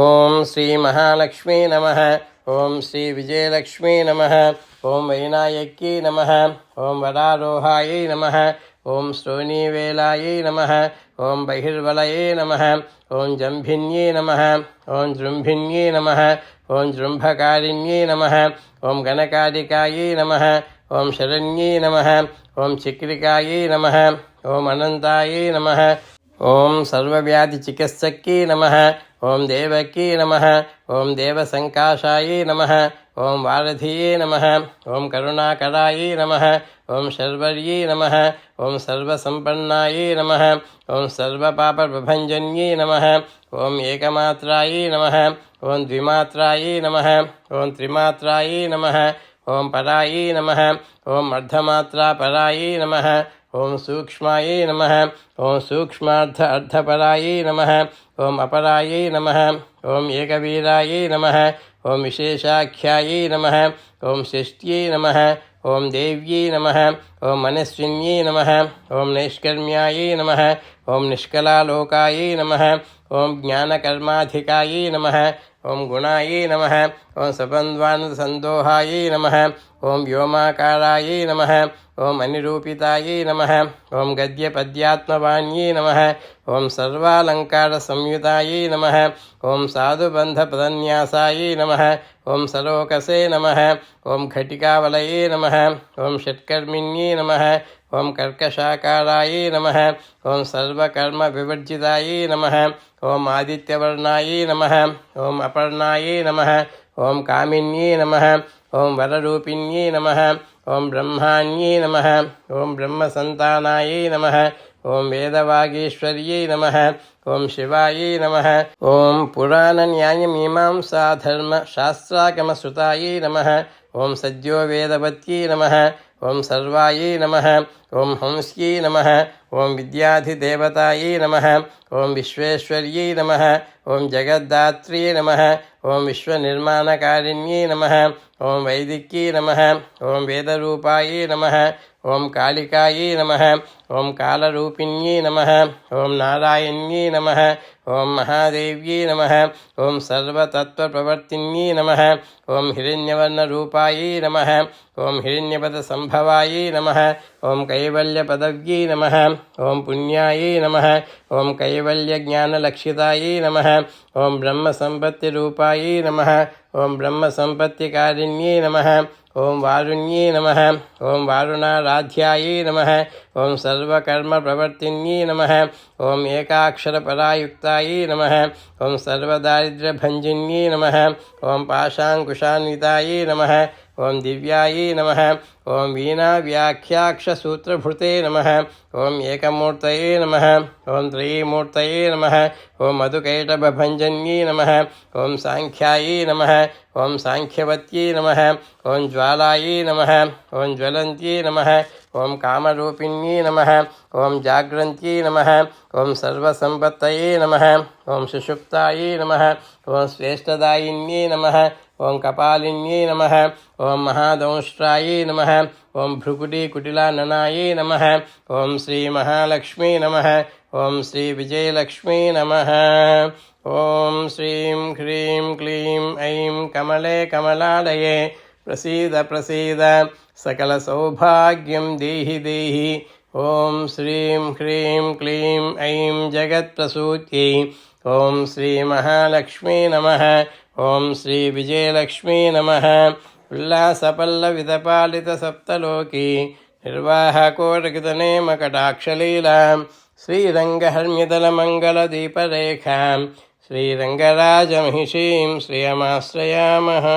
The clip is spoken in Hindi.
ओं श्रीमहाल्मी नम ओं श्री विजयलक्ष्मी नम ओं वैनायक्यै नम ओं वरारोहाय नम ओं श्रोणीवेलाय नम ओं बहिर्वलये नम ओं जम्भिन्ये नम ओं जृं नम ओं जृंभकारिण्ये नम ओं गणकारिकाय नम ओं शरण्ये नम ओं चिक्रिकायै नम ओं अनंताय नम ओं सर्व्याधिचिकित्सक नम ओम देवकी नम ॐ देवसङ्काशायै नम ॐ वारधिये नम ॐ करुणाकरायै नम ॐ शर्वर्यै नम ॐ सर्वसंपन्नाय नम ॐ सर्वपापप्रभञ्जन्यै नम ओं एक नम ओं द्विमात्रायै नम ओं त्रिमात्रायै नम ओं परायै नम ओं अर्धमात्रापरायै नम ओम सूक्ष्माय नम ओं सूक्ष्मार्थ अर्थपराय नमः, ओम अपराय नम, ओम एकवीराय नम, ओम विशेषाख्याय नम, ओम षष्ट्यै नम, ओम देव्यै नम, ओम मनस्विन्यै नम, ओम नैष्कर्म्याय नम, ओम निष्कलालोकाय नम ओम ज्ञानकर्माधिकाय नम ओं गुणाय नम ओं सपन्द्वानन्दसन्दोहायै नम ओं व्योमाकारायै नम ओम अनिरूपिताय नम ओं ओम नम ओं सर्वालंकार संयुताय नम ओं साधुबन्धपदन्यासायै नम ओं सरोकसे नम ओं घटिकावलये नम ओं षट्कर्मिण्ये नम ॐ कर्कशाकारायै नम ओं सर्वकर्मविवर्जितायै नम ओं आदित्यवर्णायै नम ओं काम नम ओं कामिन्यै नम ओं वररूपिण्यै नम ओं ब्रह्माण्यै नमः ॐ ब्रह्मसन्तानायै नमः ॐ वेदवागीश्वर्यै नमः ॐ शिवायै नमः ॐ पुराणन्यायमीमांसाधर्मशास्त्रागमश्रुतायै नम ओं सद्यो वेदवत नम ओं सर्वाय नम ओं हंस्यै नम ओं विद्याधिदेवताय नम ओं विश्वेश्वर्यै नम ओं जगद्दात्री नम ओं विश्वनिर्माणकारिण्यै नम ओं वैदिक्यै नम ओं वेदरूपायै नम ओं कालिकायै नम ओं कालरूपिण्यै नम ओं नारायण्यै नम ओं महादेव्यी नम ओं सर्वतत्त्वप्रवर्तिन्यै नम ओं हिरण्यवर्णरूपायै नम ओं हिण्यपदसंभवाय नम ओं कै कैवल्यपदव्यै नमः ॐ पुण्यायै नमः ॐ कैवल्यज्ञानलक्षितायै नमः ॐ ब्रह्मसम्पत्तिरूपायै नमः ॐ ब्रह्मसम्पत्तिकारिण्यै नमः ॐ वारुण्ये नमः ॐ वारुणाराध्यायै नमः ॐ सर्वकर्मप्रवर्तिन्यै नमः ॐ एकाक्षरपरायुक्तायै नमः ॐ सर्वदारिद्र्यभञ्जिन्यै नमः ॐ पाशाङ्कुशान्वितायै नमः ॐ दिव्यायै नमः ओम वीणाव्याख्याक्षसूत्रभृते नम ओम एकमूर्त नम ओं त्रयीमूर्त नम ओं मधुकैटभंजन्यी नम ओं सांख्यायी नम ओं सांख्यवत नम ओं ज्वालायी नम ओं ज्वलती नम ओं कामिणी नम ओं जाग्रन्त्यै नम ओं सर्वसंपत्त नम ओं सुषुप्तायै नम ओं स्वेष्टदायिन्यै नम ओं कपालिन्यै नम ओं महादंष्ट्रायै नमः ఓం ఓం భృకుటీకుటిలాననాయై నమ ఓం శ్రీ మహాలక్ష్మీ నమ ఓం శ్రీ విజయలక్ష్మీ నమ ఓం శ్రీం హ్రీం క్లీం ఐం కమలే కమలాలయే ప్రసీద ప్రసీద సకల సౌభాగ్యం దేహి దేహి ఓం శ్రీం హ్రీం క్లీం ఐం జగత్ప్రసూత్యై ఓం శ్రీ మహాలక్ష్మీ నమ ఓం శ్రీ విజయలక్ష్మీ నమ ఉల్లాసపల్లవితపాలితసప్తలోకి నిర్వాహకోటకితనేమకటాక్షలీలాం శ్రీరంగహర్మ్యదలమంగళదీపరేఖాం శ్రీరంగరాజమహిషీం శ్రియమాశ్రయామः